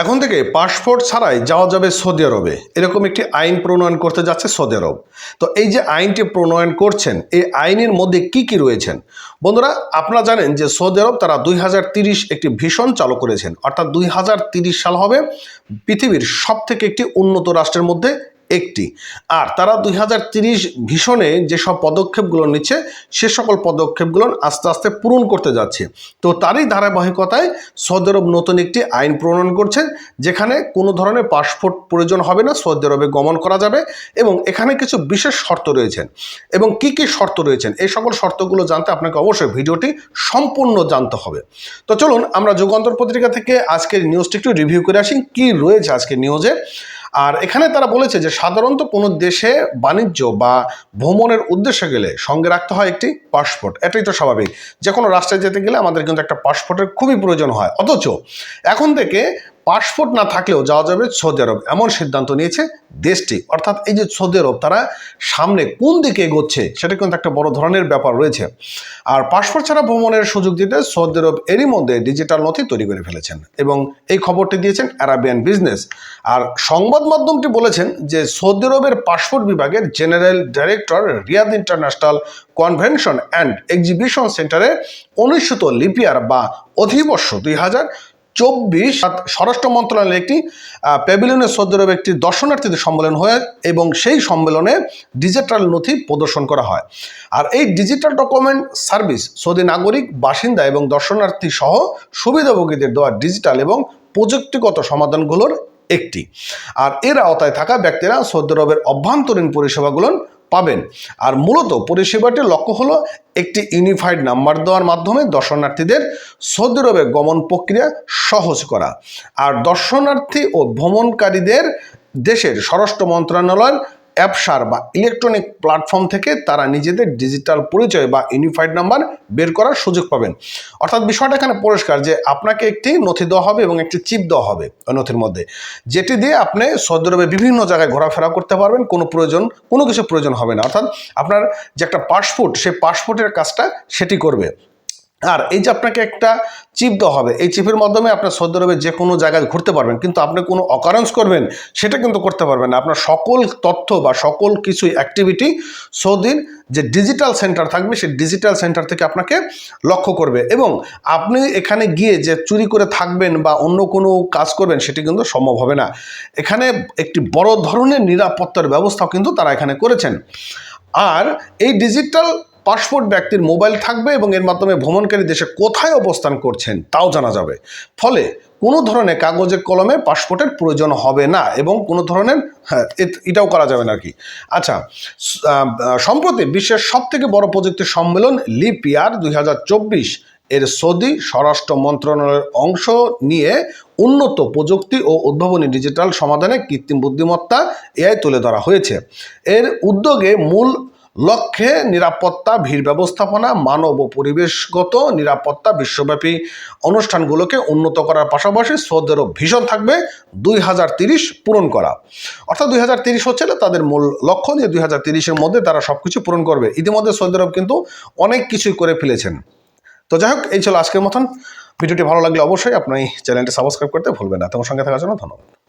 এখন থেকে পাসপোর্ট ছাড়াই যাওয়া যাবে সৌদি আরবে। এরকম একটি আইন প্রণয়ন করতে যাচ্ছে সৌদি আরব। তো এই যে আইনটি প্রণয়ন করছেন, এই আইনের মধ্যে কি কি রয়েছেন? বন্ধুরা, আপনারা জানেন যে সৌদি আরব তারা দুই একটি ভীষণ চালু করেছেন। অর্থাৎ দুই সাল হবে পৃথিবীর সব থেকে একটি উন্নত রাষ্ট্রের মধ্যে একটি। আর তারা দুই হাজার তিরিশ ভীষণে যেসব পদক্ষেপগুলো নিচ্ছে, সে সকল পদক্ষেপগুলো আস্তে আস্তে পূরণ করতে যাচ্ছে। তো তারই ধারাবাহিকতায় সৌদি আরব নতুন একটি আইন প্রণয়ন করছেন যেখানে কোনো ধরনের পাসপোর্ট প্রয়োজন হবে না, সৌদি আরবে গমন করা যাবে এবং এখানে কিছু বিশেষ শর্ত রয়েছেন। এবং কি কি শর্ত রয়েছেন, এই সকল শর্তগুলো জানতে আপনাকে অবশ্যই ভিডিওটি সম্পূর্ণ জানতে হবে। তো চলুন আমরা যুগান্তর পত্রিকা থেকে আজকের নিউজটি একটু রিভিউ করে আসি, কি রয়েছে আজকের নিউজে আর এখানে তারা বলেছে যে সাধারণত কোনো দেশে বাণিজ্য বা ভ্রমণের উদ্দেশ্যে গেলে সঙ্গে রাখতে হয় একটি পাসপোর্ট এটাই তো স্বাভাবিক। যে কোনো রাষ্ট্রে যেতে গেলে আমাদের কিন্তু একটা পাসপোর্টের খুবই প্রয়োজন হয়। অথচ এখন থেকে পাসপোর্ট না থাকলেও যাওয়া যাবে সৌদি আরব। এমন সিদ্ধান্ত নিয়েছে দেশটি। অর্থাৎ এই যে সৌদি আরব, তারা সামনে কোন দিকে এগোচ্ছে, সেটা কিন্তু একটা বড় ধরনের ব্যাপার রয়েছে। আর পাসপোর্ট ছাড়া ভ্রমণের সুযোগ দিতে সৌদি আরব এরই মধ্যে ডিজিটাল নথি তৈরি করে ফেলেছেন এবং এই খবরটি দিয়েছেন অ্যারাবিয়ান বিজনেস। আর সংবাদ মাধ্যমটি বলেছেন যে সৌদি আরবের পাসপোর্ট বিভাগের general director Riyadh international convention and exhibition সেন্টারে অনুষ্ঠিত লিপিয়ার বা অধিবর্ষ দুই হাজার চব্বিশ স্বরাষ্ট্র মন্ত্রণালয়ের একটি প্যাভিলিয়নের সৌদি আরবে একটি দর্শনার্থীদের সম্মেলন হয় এবং সেই সম্মেলনে ডিজিটাল নথি প্রদর্শন করা হয়। আর এই ডিজিটাল ডকুমেন্ট সার্ভিস সৌদি নাগরিক, বাসিন্দা এবং দর্শনার্থী সহ সুবিধাভোগীদের দেওয়া ডিজিটাল এবং প্রযুক্তিগত সমাধানগুলোর একটি। আর এর আওতায় থাকা ব্যক্তিরা সৌদি আরবের অভ্যন্তরীণ পরিষেবাগুলো পাবেন। আর মূলত পরিষেবাটির লক্ষ্য হলো একটি ইউনিফাইড নাম্বার দেওয়ার মাধ্যমে দর্শনার্থীদের সৌদি আরবে গমন প্রক্রিয়া সহজ করা। আর দর্শনার্থী ও ভ্রমণকারীদের দেশের স্বরাষ্ট্র মন্ত্রণালয়ের অ্যাপসার বা ইলেকট্রনিক প্ল্যাটফর্ম থেকে তারা নিজেদের ডিজিটাল পরিচয় বা ইউনিফাইড নাম্বার বের করার সুযোগ পাবেন। অর্থাৎ বিষয়টা এখানে পরিষ্কার যে আপনাকে একটি নথি দেওয়া হবে এবং একটি চিপ দেওয়া হবে ওই নথির মধ্যে। যেটি দিয়ে আপনি সৌদি আরবে বিভিন্ন জায়গায় ঘোরাফেরা করতে পারবেন, কোনো প্রয়োজন, কোনো কিছু প্রয়োজন হবে না। অর্থাৎ আপনার যে একটা পাসপোর্ট, সেই পাসপোর্টের কাজটা সেটি করবে। আর এই যে আপনাকে একটা চিপ দেওয়া হবে, এই চিপের মাধ্যমে আপনার সৌদি আরবে যে কোনো জায়গায় ঘুরতে পারবেন, কিন্তু আপনি কোনো অকারেন্স করবেন, সেটা কিন্তু করতে পারবেন না। আপনার সকল তথ্য বা সকল কিছু অ্যাক্টিভিটি সৌদির যে ডিজিটাল সেন্টার থাকবে, সেই ডিজিটাল সেন্টার থেকে আপনাকে লক্ষ্য করবে এবং আপনি এখানে গিয়ে যে চুরি করে থাকবেন বা অন্য কোনো কাজ করবেন, সেটি কিন্তু সম্ভব হবে না। এখানে একটি বড় ধরনের নিরাপত্তার ব্যবস্থাও কিন্তু তারা এখানে করেছেন। আর এই ডিজিটাল পাসপোর্ট ব্যক্তির মোবাইল থাকবে এবং এর মাধ্যমে ভ্রমণকারী দেশে কোথায় অবস্থান করছেন তাও জানা যাবে। ফলে কোনো ধরনের কাগজে কলমে পাসপোর্টের প্রয়োজন হবে না এবং কোনো ধরনের হ্যাঁ এটাও করা যাবে না কি। আচ্ছা সম্প্রতি বিশ্বের সব থেকে বড় প্রযুক্তি সম্মেলন লিপিয়ার দুই হাজার চব্বিশ এর সৌদি স্বরাষ্ট্র মন্ত্রণালয়ের অংশ নিয়ে উন্নত প্রযুক্তি ও উদ্ভাবনী ডিজিটাল সমাধানে কৃত্রিম বুদ্ধিমত্তা এআই তুলে ধরা হয়েছে। এর উদ্যোগে মূল লক্ষ্যে নিরাপত্তা, ভিড় ব্যবস্থাপনা, মানব ও পরিবেশগত নিরাপত্তা বিশ্বব্যাপী অনুষ্ঠানগুলোকে উন্নত করার পাশাপাশি আরব ভীষণ থাকবে দুই হাজার তিরিশ পূরণ করা। অর্থাৎ দুই হাজার তিরিশ হচ্ছে তাদের মূল লক্ষ্য যে দুই হাজার তিরিশের মধ্যে তারা সব কিছু পূরণ করবে। ইতিমধ্যে সৌদি আরব কিন্তু অনেক কিছুই করে ফেলেছেন। তো যাই হোক, এই ছিল আজকের মতন। ভিডিওটি ভালো লাগলে অবশ্যই আপনি চ্যানেলটি সাবস্ক্রাইব করতে ভুলবেন না। তোমার সঙ্গে থাকার জন্য ধন্যবাদ।